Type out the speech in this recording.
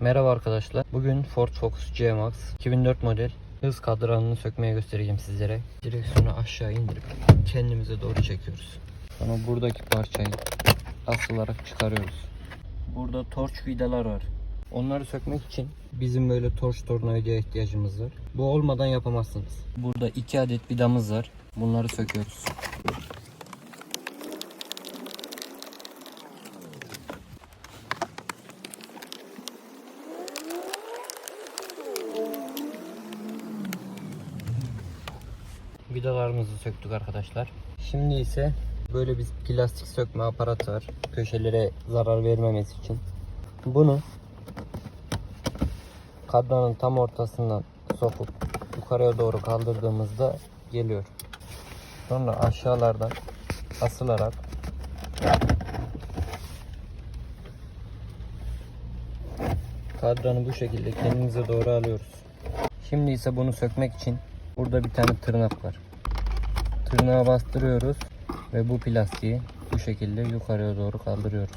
Merhaba arkadaşlar. Bugün Ford Focus C-Max 2004 model hız kadranını sökmeye göstereceğim sizlere. Direksiyonu aşağı indirip kendimize doğru çekiyoruz. Sonra buradaki parçayı asılarak çıkarıyoruz. Burada torç vidalar var. Onları sökmek için bizim böyle torç tornavidaya ihtiyacımız var. Bu olmadan yapamazsınız. Burada iki adet vidamız var. Bunları söküyoruz. Vidalarımızı söktük arkadaşlar. Şimdi ise böyle bir plastik sökme aparatı var. Köşelere zarar vermemesi için. Bunu kadranın tam ortasından sokup yukarıya doğru kaldırdığımızda geliyor. Sonra aşağılardan asılarak kadranı bu şekilde kendimize doğru alıyoruz. Şimdi ise bunu sökmek için burada bir tane tırnak var. Tırnağa bastırıyoruz ve bu plastiği bu şekilde yukarıya doğru kaldırıyoruz.